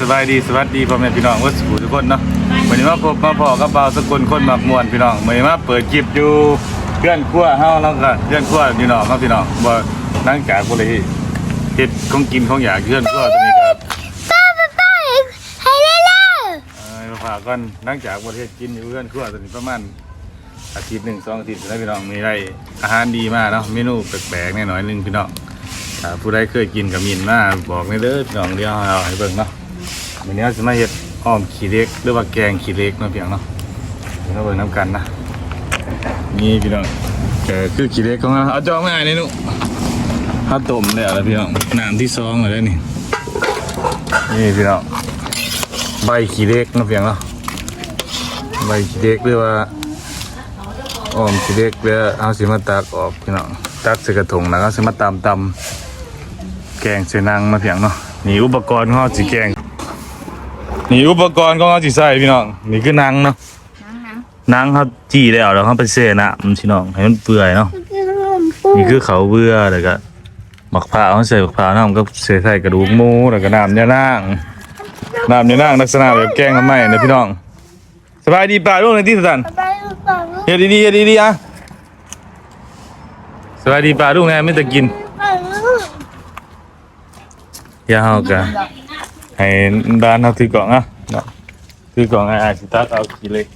สบายดีสวัสดีพ่อแม่พี่น้องวัดสูทุกคนเนาะวันนี้มาพบมาพอกับเบาสกุลคนหมักมวนพี่น้องวันนี้มาเปิดจิบอยู่เพื่อนครัวเฮาแล้วก็เพื่อนครัวพี่น้องครับพี่น้องบ่นั่งจากบ่ได้เฮ็ดของกินของอยากเพื่อนครัวตัวนี้ครับป้าป้าป้าให้เล่นเลยเอ้ยมาฝากก่อนนั่งจากบ่ได้เฮ็ดกินอยู่เพื่อนครัวตัวนี้ประมาณอาทิตย์หนึ่งสองอาทิตย์แล้วพี่น้องมีได้อาหารดีมากเนาะเมนูแปลกๆแน่นอยหนึงพี่น้องผู้ใดเคยกินกับมินมาบอกในเด้อพี่น้องเดียวเอาให้เบิ่งเนาะ วันนี้เราจะมาเห็ดอ้อมขี้เล็กหรือว่าแกงขี้เล็กเนาะพี่น้องเนาะเดี๋ยวเราเบิ่งน้ำกันนะนี่พี่น้องเออคือขี้เล็กของเราเอาจองมาให้นี่นุข้าวต้มแล้วแล้วพี่น้องน้ำที่ซองเลยนี่นี่พี่น้องใบขี้เล็กเนาะพี่น้องเนาะใบขี้เล็กหรือว่าอ้อมขี้เล็กเพื่อเอาสิมาตักออกพี่น้องตักใส่กระถงแล้วก็สิมาตำตำแกงใส่นางมาเพียงเนาะนี่อุปกรณ์ขอสิแกง นี่อุปกรณ์ของเขาสิใส่พี่น้องนี่คือหนังเนาะหนังเขาจี้แล้วแล้วเขาไปเสนะมันพี่น้องให้มันเปื่อยเนาะนี่คือเขาเบื่อแล้วก็หมักผ้าวเขาใส่หมักผ้าวน้ำก็ใส่ใส่กระดูกหมูแล้วก็น้ำยานางน้ำยานางลักษณะแบบแกงทำไมนะพี่น้องสบายดีป่าลูกในที่สันป้าป้าเฮ็ดดีๆเฮ็ดดีๆอะสบายดีป่าลูกแน่ไม่ตะกินป้าอย่าเฮากัน ให้บ้านเฮาถือกล่องอะเนาะถือกล่องให้อาสิตักเอากี่เล็ก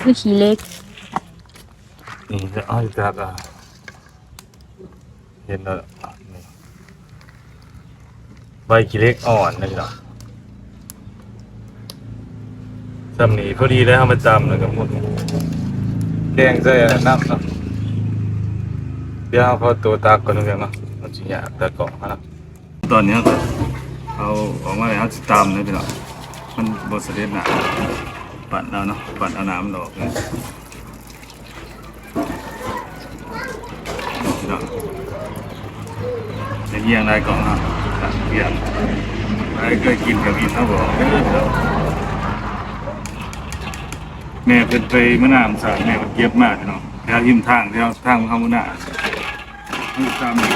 คือขี้เล็กนี่จะเอาอีกแล้วอะเห็นแล้วอะนี่ใบขี้เล็กอ่อนนะพี่น้องสำนีพอดีได้เอามาจำแล้วก็หมด แกงใส่น้ำเนาะเดี๋ยวเอาพอตัวตักก่อนนะพี่น้องเนาะมันสิยากแต่กาะนะตอนนี้ก็เอาออกมาแล้วจะตำนะพี่น้องมันบดเสด็จหนาปั่นเอาเนาะปั่นเอาน้ำดอกเลยพี่น้องจะเยี่ยงได้ก่อนนะเยี่ยงใครเคยกินกับอินเขาบอกเด้อ แม่เป็นไปมะนาวสาแม่ก็เก็บมากพี่น้องแถวยิ้มทางแถวทางข้ามุนานี่ตามนี้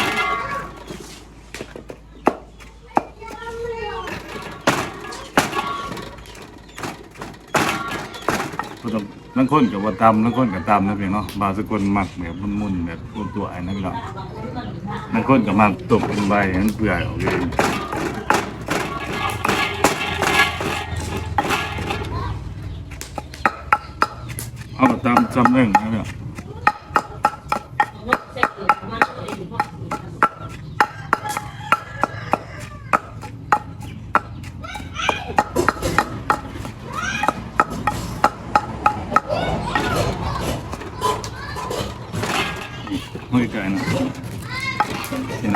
ผู้ชมลังคนกับว่าตำลังคนกับตำนะเพี่เนาะบาสกุลมักแบบมุนๆแบบตัวไอ้นั่นพี่น้องลังคนกับมักตบเป็นใบให้นเปื่อยออกเอง จำเรื่องนะเนี่ยห้อยไก่นะเห็น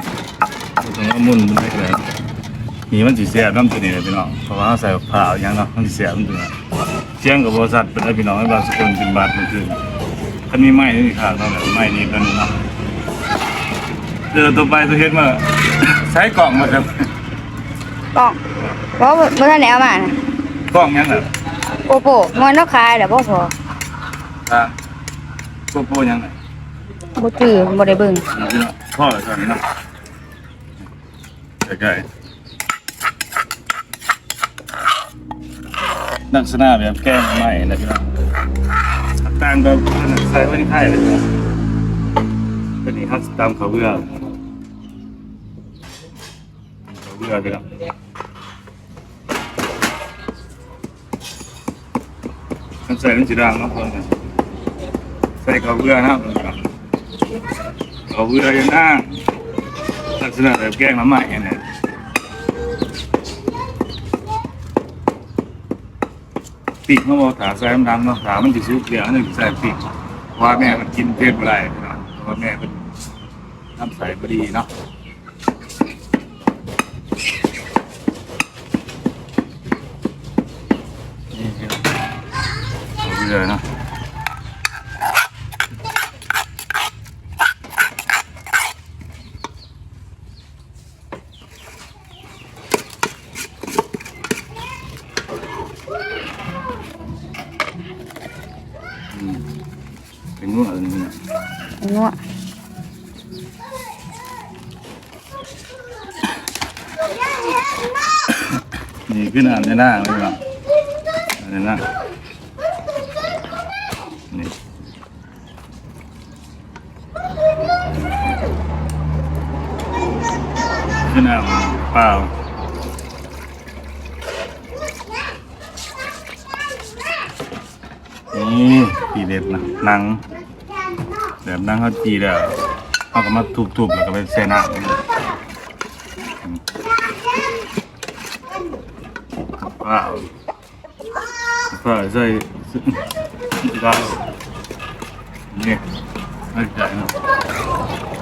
ต้องเอามุนมันได้เลยนี่มันสีแสบน้ำตัวนี้เลยพี่น้องเพราะว่าเขาใส่ผ้าอย่างเนาะมันสีแสบมันตัวนี้ เชียงกับบริษัทเป็นไอ้พี่น้องให้บางสกุลเป็นบาทมันคือถ้ามีไม้นี่ขาดเท่าไหร่ไม้นี่กันเนาะเจอตัวไปตัวเฮ็ดมาใช้กล่องมาครับกล้องเพราะว่าเมื่อไหร่เอามาน่ะกล่องยังอะโปโปมันต้องขายแต่บ่พอทางโกโปรยังไงบ่จื้อบ่ได้เบิ่งเอาพี่น้องพ่อเลยตอนนี้เนาะใกล้ๆ ลักษณะแบบแกล้งใหม่นะพี่น้องต่างแบบใส่ไว้ในไข่เลยนะเป็นนี้ฮัตตามเขาเบื่อเขาเบื่อไปแล้วมันใส่เป็นสีดำเนาะคนกันใส่เขาเบื่อนะครับเขาเบื่อยังหน้าลักษณะแบบแก้งน้ำใหม่เนี่ย ปีกเขาบอกถาใส่ดำเนาะถามันจะซุกเดียวนึงใส่ปีกเพราะว่าแม่มันกินเผ็ดอะไรเนาะเพราะว่าแม่เป็นน้ำใสพอดีเนาะนี่ครับเขาเบื่อเนาะ เป็น นวดนี่นะ นัว นี่ขึ้นอ่านในหน้าเลยครับอ่า นในหน้านี่ขึ้นอ่านเปล่านี่ปีเด็ดนะหนังแบบนังเขาจีแล้วเขาก็มาทุบๆแล้วก็ไปใส่น้ำว้าว ว้าวใส่ว้าวนี่ไม่ใจนะ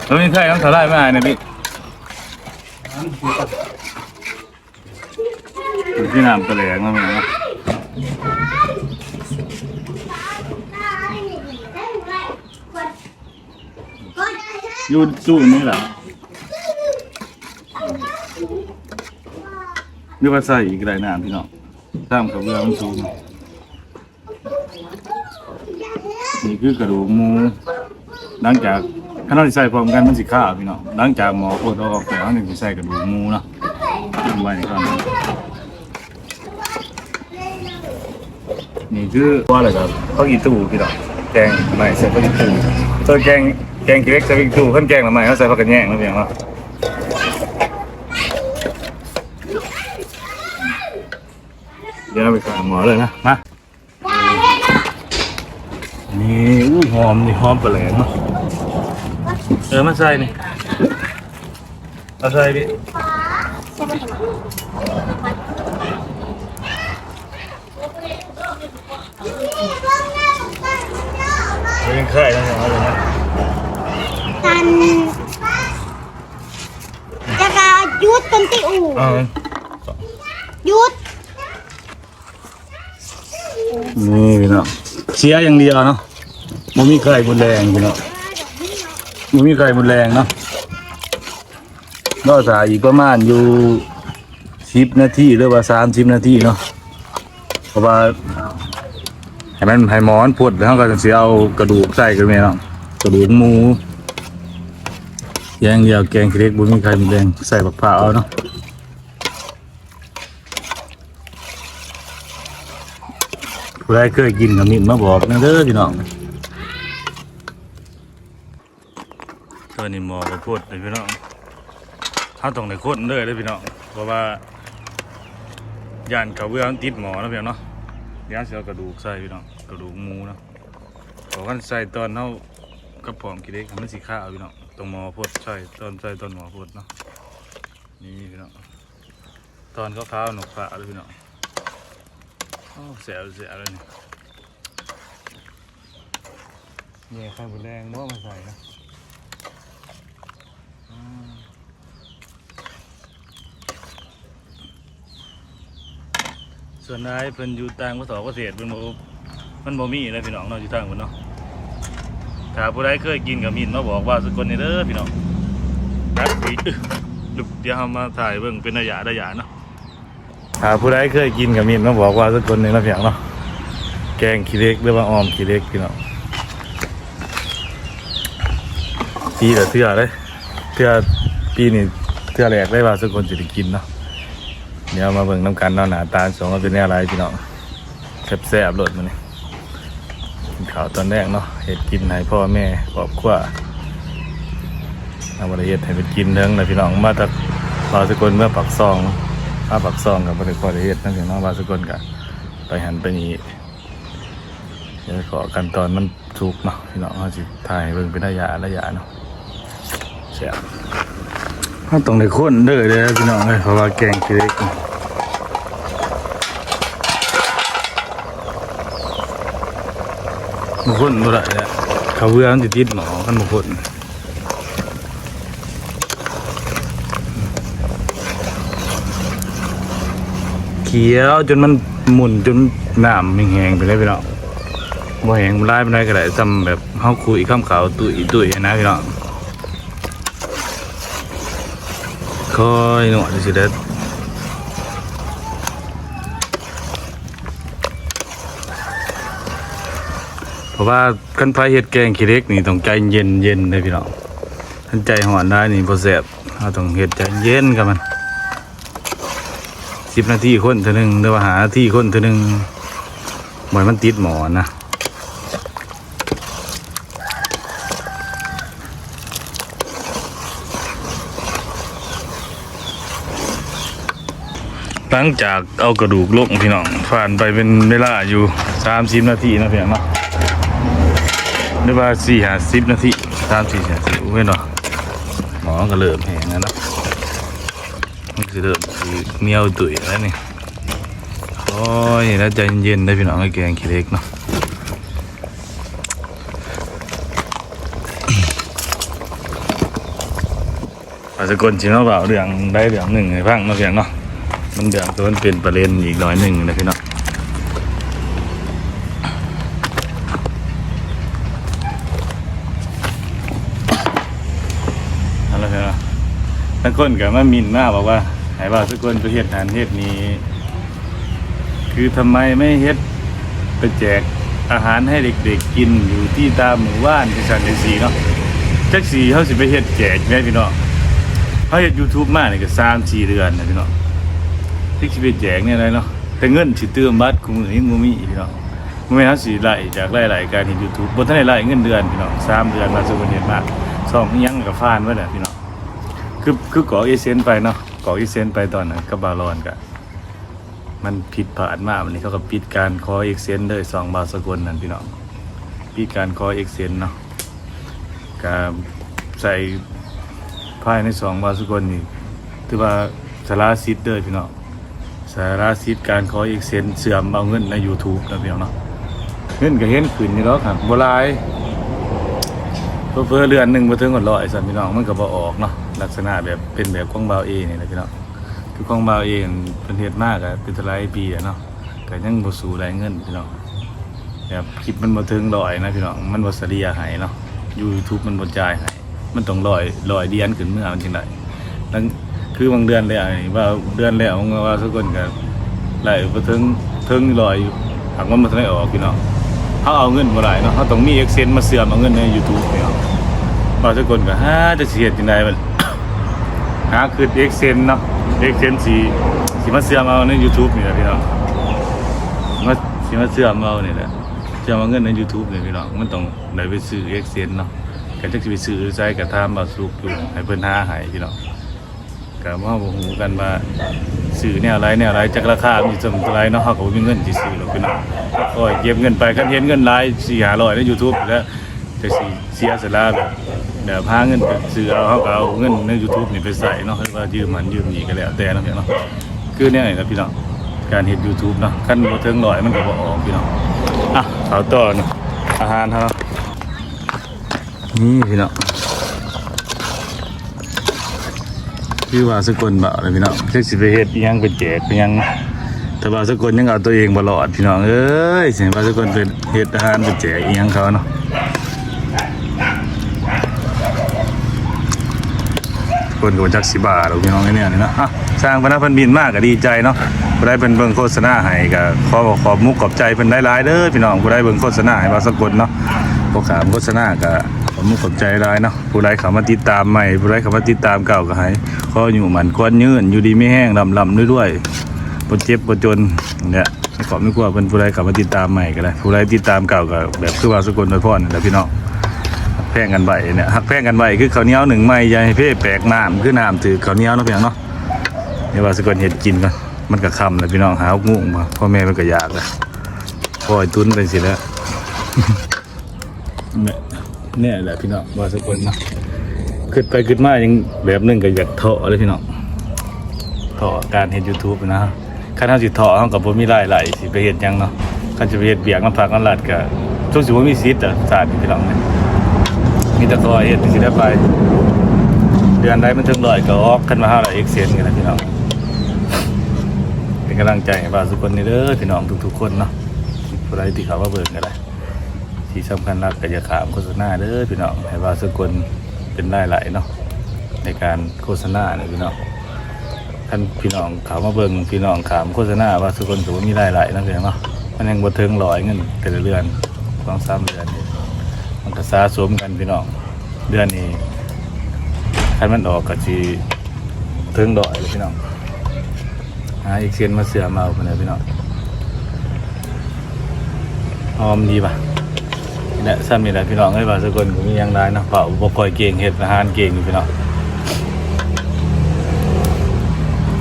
แล้วมีใครต้องสลายไหมอะเนี่ยพี่ที่น้ำกระแหลงแล้วมั้งนะยู่ตู้นี่แหละนี่ว่าใส่อีกไรน้ำพี่น้องตามกับเรือมันสูงนี่ คือกระดูกหมูหลังจากถ้าเราใส่พร้อมกันมันสิข้าวพี่น้องหลังจากหมอปวดออกแล้วหนึ่งใส่กระดูกหมูเนาะทิ้งไว้ก่อนนี่คือว่าอะไรครับข้าวอีตู้พี่น้องแกงไม่ใส่ข้าวอีตู้ตัวแกงแกงขี้เล็กใส่ข้าวอีตู้ขั้นแกงละไม่เขาใส่ผักกระแยงแล้วเพียงเนาะเดี๋ยวเราไปฝากหมอเลยนะมา นี่อู้หอมนี่หอมปลาแหลมเนาะเออมาใส่นี่เอาใส่ดิเอาเป็นไข่แล้วเนี่ยเอาเลยนะตันจะกายุดตนติอูเอาเลยยุดนี่พี่น้อง เสียอย่างเดียวเนาะมันมีไข่บุญแรงพี่น้องมันมีไข่บุญแรงเนาะก็สายอีกประมาณอยู่สิบนาทีหรือว่าสามสิบนาทีเนาะเพราะว่าให้มันให้หมอนปวดแล้วก็จะเสียเอากระดูกใส่กันไหมเนาะกระดูกหมูอย่างเดียวแกงเล็กบุญมีไข่บุญแรงใส่บักผ่าเอาเนาะ ผู้ใดเคยกินกับมินมาบอกนะเด้อพี่น้องตัวนี้หมอก็พูดเลยพี่น้องถ้าต้องในคนเด้อเลยพี่น้องเพราะว่ายานเขาเบื่อมันติดหมอนะพี่น้องเนาะเดี๋ยวสิเอากระดูกใส่พี่น้องกระดูกหมูเนาะขอกันใส่ตอนเท่ากระป๋องกิเล็กทำให้สีข้าวพี่น้องตรงหมอพดใส่ตอนใส่ตอนหมอพดเนาะนี่พี่น้องตอนก็ขาวหนกขาเลยพี่น้อง เสียเสียเลยนี่เนี่ยไข่บุแรงว่ามาใส่นะอืมส่วนนายเพิ่นอยู่ต่างประเทศเกษตรเพิ่นบ่มันบ่มีนะพี่น้องเนาะอยู่ต่างเพิ่นเนาะถ้าผู้ใดเคยกินกับมินมาบอกว่าสกลนี่เด้อพี่น้องครับอีอึลุกเดี๋ยวเฮามาถ่ายเบิ่งเป็นระยะระยะเนาะ หาผู้ใดเคยกินกับมินมาบอกว่าสักคนหนึ่งนะเพียงเนาะแกงขี้เล็กหรือว่าออมขี้เล็กพี่น้องปีแต่เทื่อเลยเทื่อปีนี้เทื่อแรกได้ว่าสักคนจะได้กินเนาะเดี๋ยวมาเบิ่งน้ำกันเนาะหนาตาสองว่าเป็นแนวอะไรพี่น้องแซ่บๆรสมันนี่ข้าวตอนแรกเนาะเห็ดกินให้พ่อแม่ครอบครัวเอาบริเฮ็ดให้เป็นกินเถิงเลยพี่น้องมาจากเราสกลเมื่อปักซอง อาปักซองกับบริกรเฮ็ดนั่นถึงน้องบาสกลกับไปหันไปนี่เดี๋ยวขอกันตอนมันสุกเนาะพี่น้องเขาสิถ่ายเบิ่งเป็นระยะระยะเนาะเสียเขาต้องได้คนเด้อเด้อพี่น้องเลยเพราะว่าแกงคือเล็กบางคนบ่ได้เขาเบื่อมันสิติดหมอกันบางคน เขียวจนมันหมุนจนน้ำมันแห้งไปเลยพี่น้องว่แห้งมันไล่ไปได้ก็ได้ซ้ำแบบเฮาคุยข้ามขาวตุยตุยนะพี่น้องคอยหนวดสิเด็ดพราะว่าคันไฟเฮ็ดแกงขี้เล็กนี่ต้องใจเย็นเย็นเลยพี่น้องคันใจหอนได้นี่บ่แซ่บเราต้องเฮ็ดใจเย็นกับมัน สิบนาทีคนเท่านึงหรือว่าหาที่คนเท่านึงบ่ให้มันติดหมอนนะหลังจากเอากระดูกลงพี่น้องผ่านไปเป็นเวลาอยู่สามสิบนาทีนะพี่น้องเนาะหรือว่าสี่หาสิบนาทีสามสี่หาสิบเว้ยเนาะหมอก็เริ่มแห้งแล้วนะ มันคือเริ่มคือเมียวตุ๋ยแล้วนี่โอ้ยแล้วใจเย็นๆได้พี่น้องไอ้แกงขี้เล็กเนาะอาจจะกลชิมเอาเปล่าเดืองได้เดืองหนึ่งให้พังมาเพียงเนาะมันเดืองตัวมันเป็นประเด็นอีกหน่อยหนึ่งนะพี่น้องอะไรเหรอ ทั้งคนกับมามินมาบอกว่าให้ว่าทุกคนไปเฮ็ดหานเฮ็ดนี้ คือทำไมไม่เฮ็ดไปแจกอาหารให้เด็กๆกินอยู่ที่ตามหมู่บ้านที่สันในสีเนาะจักสีเขาสิไปเฮ็ดแจกแม่พี่น้องเขาเฮ็ดยูทูบมากเนี่ยก็สามสี่เดือนนะพี่น้องที่สิไปแจกเนี่ยอะไรเนาะแต่เงินสิเติมบัตรกูมือนี้งูมีพี่น้องงูไม่เขาสิไล่จากไล่ไล่การเห็นยูทูบบนท่านไล่เงินเดือนพี่น้องสามเดือนมาสุดเดือนมากสองยังกับฟานไว้แหละพี่น้อง คือคือก่อเอเซนไปเนาะก่อเอเซนไปตอนนั้นกับบาลอนกะมันผิดพลาดมากวันนี้เขาก็ปิดการคอเอ็กเซนเลยสองบาสกลนั่นพี่น้องปิดการคอเอ็กเซนเนาะก็ใส่ภายในสองบาสกลนี่ถือว่าสาราซิดเด้อพี่น้องสาราซิดการคอเอ็กเซนเสื่อมเอาเงินใน YouTube นะพี่น้องเนาะเงินก็เห็นขึ้นอยู่แล้วครับบ่หลายเพื่อเพื่อเรือนหนึ่งมาถึงก่อนร้อยสันพี่น้องมันก็บอออกเนาะ ลักษณะแบบเป็นแบบกล้องเบาเอนี่แหละพี่น้องคือกล้องเบาเอนี่เป็นเฮ็ดมากอะเป็นทลายปีอะเนาะแต่ยังบ่สูรายเงินพี่น้องแบบคลิปมันบ่ถึงร้อยนะพี่น้องมันบ่เสียให้เนาะ YouTube มันบ่จ่ายให้มันต้องร้อยร้อยเดียนขึ้นเมื่อมันจังไดแล้วคือบางเดือนเลยอะว่าเดือนแล้วว่าทุกคนก็ไหล่บ่ถึงถึงร้อยอยู่หากมันบ่ทันได้ออกพี่น้องเขาเอาเงินมาไหลเนาะเขาต้องมีเอ็กเซนมาเสื่อมเอาเงินใน YouTube เนี่ยบางทุกคนก็ฮ่าจะเสียดยังไงมัน หาคือเอ็กเซนเนาะเอ็กเซนสีสีมาเสื่อมเอาใน YouTube นี่แหละพี่น้องมาสีมาเสื่อมเอาเนี่ยแหละเสื่อมเอาเงินใน YouTube เนี่ยพี่น้องมันต้องได้ไปซื้อเอ็กเซนเนาะกันจะไปซื้อใช้กับทามบาสุกอยู่ให้เพิ่นหาให้พี่น้องก็มาบ่ฮู้กันว่าซื้อแนวไรแนวไรจักราคา มีจำเท่าไรเนาะเฮาก็บ่มีเงินสิซื้อหรอกพี่น้องโอ้ยเก็บเงินไปคันเห็นเงินหลายสี่หาร้อยใน YouTube แล้วจะสิเสียสละแบบ แบบพาเงินไปซื้อเอาเขาก็เอาเงินใน YouTube นี่ไปใส่เนาะหรือว่ายืมมันยืมนี่ก็แล้วแต่เนาะพี่น้องคือเนี่ยนะพี่น้องการเห็น YouTube เนาะคันบ่ถึงร้อยมันก็บ่ออกพี่น้องอะเอาต่อนี่อาหารเฮานี่พี่น้องคือว่าสกลบ่าวเลยพี่น้องจักสิไปเฮ็ดอิหยังไปแจกไปหยังแต่ว่าสกลยังเอาตัวเองบลอดพี่น้องเอ้ยเสียงว่าสกลเป็นเฮ็ดอาหารเป็นแจกอีหยังเขาเนาะ คนก็จักสิบาทหรอกพี่น้องเนี่ยนี่เนาะอะสร้างพนักเพิ่นบินมากก็ดีใจเนาะผู้ได้เป็นเบิ่งโฆษณาให้ก็ขอบขอบมุกขอบใจเพิ่นหลายๆเด้อพี่น้องผู้ได้เบิ่งโฆษณาให้ว่าสกลเนาะพวกขามโฆษณาก็ขอบมุกขอบใจหลายเนาะผู้ใดเข้ามาติดตามใหม่ผู้ใดเข้ามาติดตามเก่าก็ให้ขออยู่หมันควรยืนอยู่ดีไม่แห้งลำๆด้วยๆบ่เจ็บบ่จนเนี่ยขอไม่กลัวเพิ่นผู้ใดกลับมาติดตามใหม่ก็ได้ผู้ใดติดตามเก่าก็แบบคือว่าสกลโดยพ่อนี่แหละพี่น้อง แพงกันไว้เนี่ยฮักแพงกันไว้คือข้าวเหนียวหนึ่งไม้ยาให้เพ่แปลกน้ำคือน้ำถือข้าวเหนียวเนาะพี่น้องเนาะเดี๋ยวว่าสกุลเฮ็ดกินก่อนมันก็คำแล้วพี่น้องหางูมาพ่อแม่มันก็อยากแล้วพ่อยตุ้นไปสิแล้วเนี่ยเนี่ยแหละพี่น้องว่าสกุลเนาะขึ้นไปขึ้นมายังแบบนึงก็อยากเถาะเลยพี่น้องเถอการเห็น YouTube นะคันเฮาสิถอเฮาก็บ่มีรายไหลสิไปเฮ็ดยังเนาะคันจะไปเฮ็ดเบียกน้ำผักน้ำลาดก็ทุกสิบ่มีสิทธิ์อะศาสตร์พี่น้องเนี่ย มีแต่คอยเฮ็ดสิได้ไป เดือนใดมันถึงร้อยก็ออกคันมาเฮาละเอ็กเซนกันนะพี่น้องเป็นกำลังใจให้บ่าวทุกคนนี่เด้อพี่น้องทุกๆคนเนาะผู้ใดที่เขามาเบิ่งก็ได้ที่สำคัญนักก็อย่าขามโฆษณาเด้อพี่น้องให้บ่าวทุกคนเป็นรายไหลายเนาะในการโฆษณาเนี่ยพี่น้องท่านพี่น้องเขามาเบิ่งพี่น้องขามโฆษณาว่าสุกคนถือว่ามีรายหลายนั่นเองเนาะมันยังบ่เทิงร้อยเงินแต่ละเดือนสองสามเดือนนี่ มันก็สะสมกันพี่น้องเดือนนี้คันมันออกก็สิถึงดอยเลยพี่น้องหาอีกเซียนมาเสือมาเอาไปเลยพี่น้องหอมดีป่ะนี่แหละซ้ำนี่แหละพี่น้องเอ้ยว่าสกุลก็มียังได้นะเป่าบ่คอยเก่งเฮ็ดอาหารเก่งอยู่พี่น้อง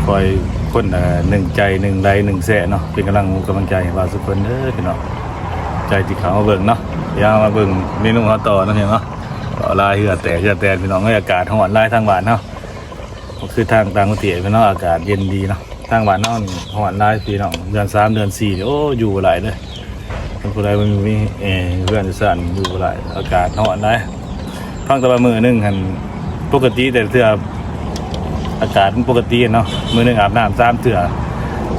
คอยคนหนึ่งใจหนึ่งใดหนึ่งแสะเนาะเป็นกำลังกำลังใจให้ว่าสกุลเด้อพี่น้องใจที่เขามาเบิ่งเนาะ ยวเอามาเบิ่งเมนูเขาต่อเนาะเห็นเนาะลายเหือแต่เหือแต่พี่น้องอากาศห้อนลายทางบ้านเนาะคือทางต่างประเทศพี่น้องอากาศเย็นดีเนาะทางบ้านเนาะห้อนลายพี่น้องเดือนสามเดือนสี่โอ้อยู่หลายเลยคนผู้ใดมันมีเออเพื่อนสั่นอยู่หลายอากาศห้อนลายฟังต่ว่ามื้อหนึงหันปกติแต่เทื่ออากาศมันปกติเนาะมือหนึงอาบน้ำสามเทื่อ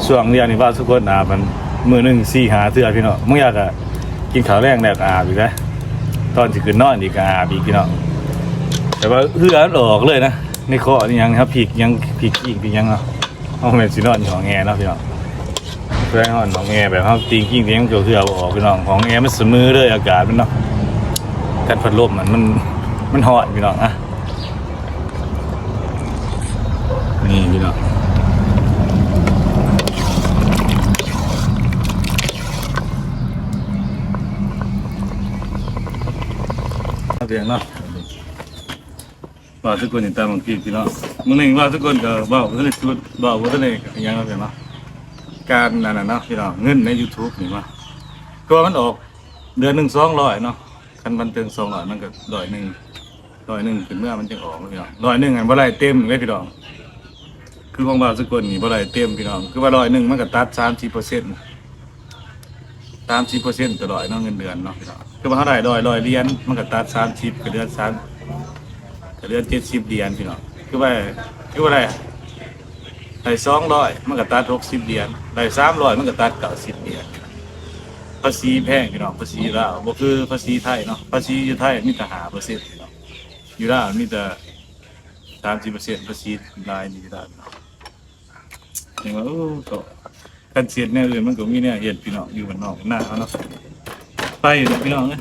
ช่วงเนี้ยนี่ว่าทุกคนอาบมันมือหนึงสี่หาเทื่อพี่น้องมึงอยากอะ กินข้าวแรงแล้วก็อาบอีกแล้วตอนที่ขึ้นนอนอีกอาบอีกพี่น้องแต่ว่าเหือนออกเลยนะในคอนี่ยังครับผีกยังผีกอีกผีกยังเนาะห้องแม่นสินอนของแง่เนาะพี่น้องแรงนอนของแง่แบบห้องตีนกิ้งเตียงเกี่ยวเหือออกพี่น้องของแง่ไมันเสมอเลยอากาศมันเนาะการพัดลมมันมันมันหอนพี่น้องอะนี่พี่น้อง เรี ยงเนาะว่าทุกคนเห็นตามบางทีพี่เนาะมึงหนึ่งว่าทุกคนก็บอกว่าในชุดบอกว่าในยังเราเรียงเนาะการนั่นน่ะเนาะพี่เนาะเงินใน YouTube นี่มาตัวมันออกเดือนหนึ่งสองร้อยเนาะคันบันเทิงสองร้อยมันก็ร้อยหนึ่งร้อยหนึ่งถึงเมื่อมันจะออกพี่เนาะร้อยหนึ่งอันบ่ได้เต็มเลยพี่น้องคือของบ่าวทุกคนนี่บ่ได้เต็มพี่น้องคือว่าร้อยหนึ่งมันก็ตัดสามสี่เปอร์เซ็นต์สามสิบเปอร์เซ็นต์ตลอดเนาะเงินเดือนเนาะพี่น้อง คือว่าเท่าไหร่ร้อยร้อยเหรียญมันก็ตัดสามสิบก็เดือนสามก็เดือนเจ็ดสิบเหรียญพี่น้องคือว่าคือว่าอะไรได้สองร้อยมันก็ตัดหกสิบเหรียญได้สามร้อยมันก็ตัดเก้าสิบเหรียญภาษีแพงพี่น้องภาษีลาวบ่คือภาษีไทยเนาะภาษีอยู่ไทยมีแต่หาเปอร์เซ็นต์พี่น้องอยู่ลาวมีแต่สามสิบเปอร์เซ็นต์ภาษีรายนี่ได้เนาะเห็นว่าโอ้ก็กันเสียดแนวอื่นมันก็มีเนี่ยเห็ดพี่น้องอยู่บ้านนอกหน้าเขาเนาะ ไปเด้อพี่น้องเอ้ย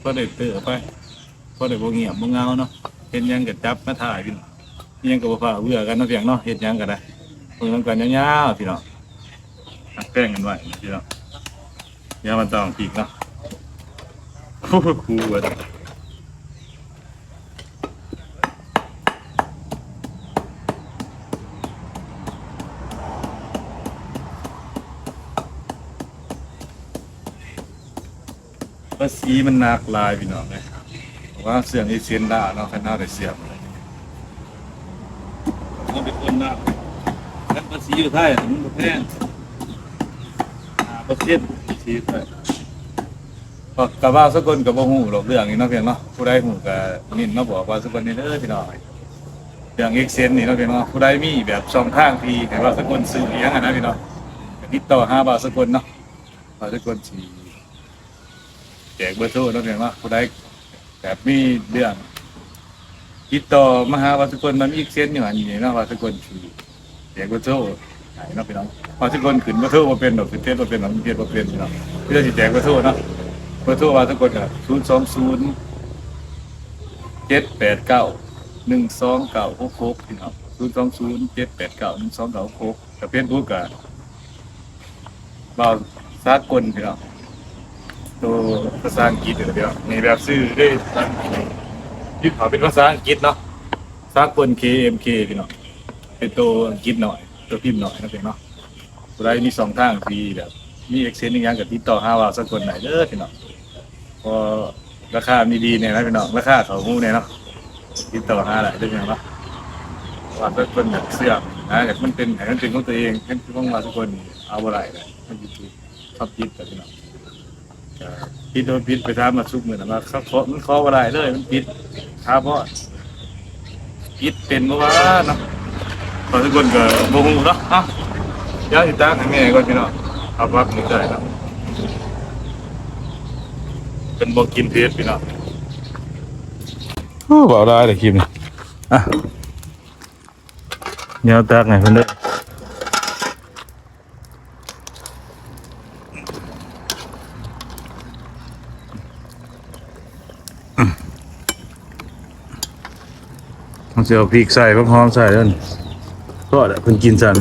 พอได้เตือไปพอได้บ่เงียบบ่เงาเนาะเห็นยังกับจับมาถ่ายพี่น้องอิหยังกับ่ฟ้าเบื่อกันเนาะเพียงเนาะเห็นยังกันได้เพิ่นนำกันยาวๆพี่น้องหักแป้งกันไว้พี่น้องอย่ามาต้องปีกเนาะโอ้โหครูเว้ย ภาษีมันหนักหลายพี่น้องเอ้ยว่าเสื่องอีเซียนดาเนาะคันน่าได้เสียบเลยมันเป็นคนหนักแล้วภาษีอยู่ไทยมันบ่แพงประเทศที่ไปก็กะว่าสกลกับบ่ฮู้หรอกเรื่องนี้เนาะเพียงเนาะผู้ใดฮู้ก็มินมาบอกว่าสกลนี่เด้อพี่น้องเรื่องเอ็กเซนนี่เนาะเพียงเนาะผู้ใดมีแบบช่องทางที่ให้ว่าสกลซื้ออิหยังอะนะพี่น้องก็ติดต่อห้าบาวสกลเนาะบาวสกลสิแจกเบอร์โทรเนาะเพียงเนาผู้ใดแบบมีเรื่องติดต่อมาหาบ่าสกลมันมีอ็กเซนอยู่อันนี้เนาะบ่าวสกลสิแจกเบอร์โทรให้เนาะพี่น้องพอทุกคนขึ้นมาโทษมาเป็นดอกสิเทศมาเป็นหลังเทศมาเป็นเนาะเพื่อสิแจกมาโทษเนาะมาโทษว่าทุกคนก็ศูนย์สองศูนย์เจ็ดแปดเก้าหนึ่งสองเก้าหกหกพี่น้องศูนย์สองศูนย์เจ็ดแปดเก้าหนึ่งสองเก้าหกกับเพื่อนพูดกับบ่าวสากลพี่น้อง ตัวภาษาอังกฤษเดี๋ยวมีแบบซื้อได้ยึดเขาเป็นภาษาอังกฤษเนาะสากล KMK พี่น้องเป็นตัวอังกฤษหน่อย ตัวพิมพ์หน่อยนะเพียงเนาะผู้ใดมีสองทางที่แบบมีเอ็กเซนต์อย่างกับติดต่อห้าวาสักคนไหนเด้อพี่น้องพอราคามีดีเนี่ยนะพี่น้องราคาเขาหูเนี่ยเนาะติดต่อห้าอะไรได้ยังเนาะวาสักคนแบบเสื้อนะแต่มันเป็นแต่มันเป็นของตัวเองแค่ต้องวาสักคนเอาอะไรเลยมันอยู่ที่ชอบคิดแต่พี่น้อง ก็คิดโดนพิษไปทำมาซุกเหมือนกันว่าเขาเคาะมันเคาะอะไรเลยมันพิษท้าเพราะพิษเป็นเมื่อวานเนาะขอทุกคนก็บ่ฮู้เนาะอะเดี๋ยวติดตามให้แม่ก่อนพี่น้องเอาพักหนึ่งได้เนาะเป็นบ่กินเพชรพี่น้องโอ้บ่ได้เลยคลิปนี้อะเดี๋ยวตักให้เพิ่นเด้อ มันจะเอาพริกใส่พวกหอมใส่แล้วนี่ก็เดี๋ยวเพิ่นกินสัน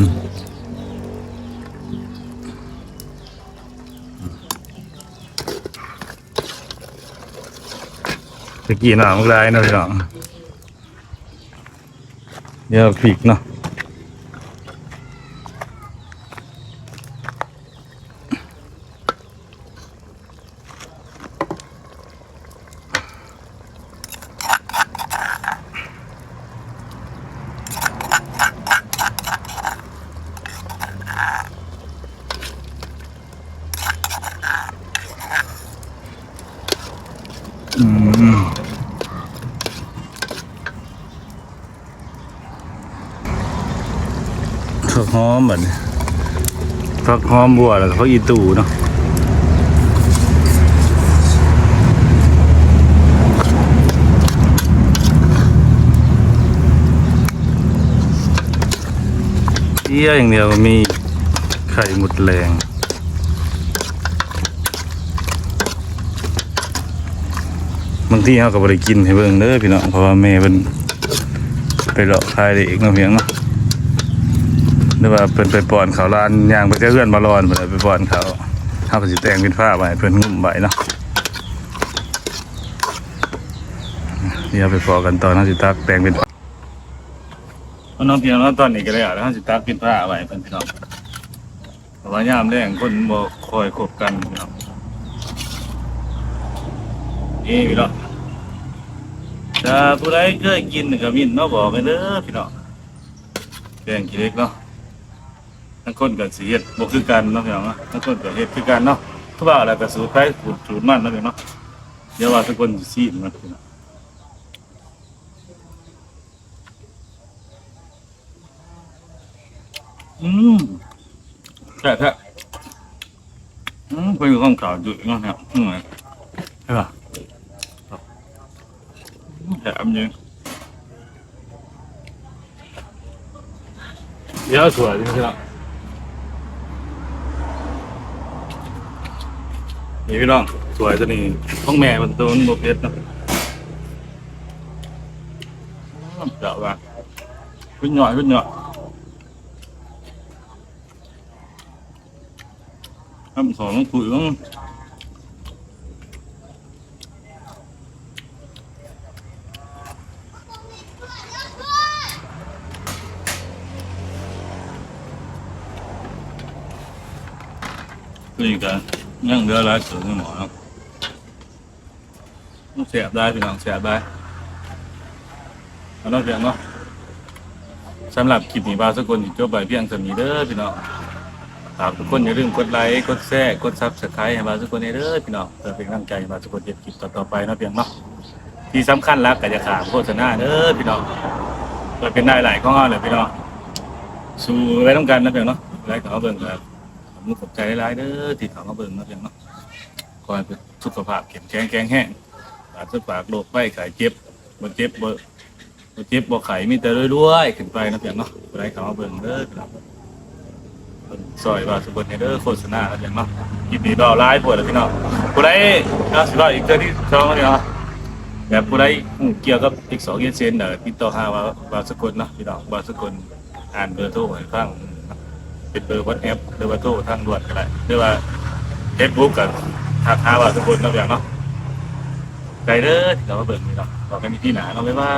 ตะกี้หน่ามกลายนะพี่น้องเดี๋ยวพริกเนาะอืมผักหอมแบบนี้ ผักหอมบัวแล้วก็ผักอีตูเนาะเยี่ยอย่างเดียวมีไข่หมดแรงบางที่เขาก็บ่ได้กินให้เบิ่งเด้อพี่น้องเพราะว่าแม่เพิ่นไปเลาะขายได้อีกเนาะเพียงเนาะ หรือว่าเพิ่นไปป้อนข้าร้านย่างไปเจอเพื่อนมาร้อนเพิ่นไปป้อนข้าวเฮาก็สิแต่งเป็นผ้าไว้ให้เพิ่นงุ่มไว้เนาะเดี๋ยวไปพอกันตอนเฮาสิตักแต่งเป็นผ้าเอาน้องเพียงเนาะตอนนี้ก็ได้อะแล้วเฮาสิตักเป็นผ้าไว้ให้เพิ่นพี่น้องเพราะว่ายามแรงคนบ่คอยคบกันพี่น้องนี่พี่น้องถ้าผู้ใดเคยกินก็มินเนาะบอกกันเด้อพี่น้องแกงขี้เล็กเนาะ ทั้งคนก็สิเฮ็ดบ่คือกันเนาะพี่น้องเนาะทั้งคนก็เฮ็ดคือกันเนาะทุกว่าแล้วก็สูตรไปสูตรสูตรมันเนาะพี่น้องเนาะเดี๋ยวว่าทุกคนสิซีมันพี่น้องอืมแท้ๆอืมเพิ่นก็ต้องข่าวจุดเนาะครับอืมใช่ป่ะแถมยังเยอะสวยจริงๆครับ นี่พี่น้องสวยตัวนี้ห้องแม่มันตัวมันโบเพชรนะเจ้าว่าขึ้นหน่อยขึ้นหน่อยทำสองคุยต้องคือกัน ยังเหลือหลายส่วนหมอครับต้องเสียบได้พี่น้องเสียบได้เอาเนาะเพียงเนาะสำหรับคลิปนี้บาวสกุลจบไปเพียงเท่านี้เด้อพี่น้องฝากทุกคนอย่าลืมกดไลค์กดแชร์กดซับสไครต์ให้บาวสกุลเด้อพี่น้องเพื่อเป็นกำลังใจให้บาวสกุลเก็บคลิปต่อๆไปเนาะเพียงเนาะที่สำคัญแล้วก็จะขาดโฆษณาเด้อพี่น้องเพื่อเป็นได้หลายข้อเลยพี่น้องสู้ไว้ต้องกันนะเพียงเนาะไลค์ขอเบิ่งครับ มขอบใจหลายเด้อที่เขามาเบิ่งเนาะเพียงเนาะคอยเป็นสุขภาพเข้มแข็งแข็งแห้งปราศจากโรคไข้ไข้เจ็บบ่เจ็บบ่บ่เจ็บบ่ไข้มีแต่รวยๆขึ้นไปนะเพียงเนาะผู้ใดเขามาเบิ่งเด้อครับซอยว่าสุบนเด้อโฆษณาเนาะเพียงเนาะคลิปนี้ดอกหลายปวดแล้วพี่น้องผู้ใดเอาสิว่าอีกเทื่อที่สองเนาะพี่น้องแบบผู้ใดเกี่ยวกับอีก2เยนเซนเด้อติดต่อหาว่าว่าสกุลเนาะพี่น้องว่าสกุลอ่านเบอร์โทรให้ฟัง เป็นเบอร์วอทแอปหรือว่าโทรทางด่วนก็ได้หรือว่าเฟซบุ๊กกับทักหาว่าทุกคนเราอย่างเนาะไกลเด้อที่เราเบิ่งนี่เนาะเราไม่มีที่หนาเราไม่ว่า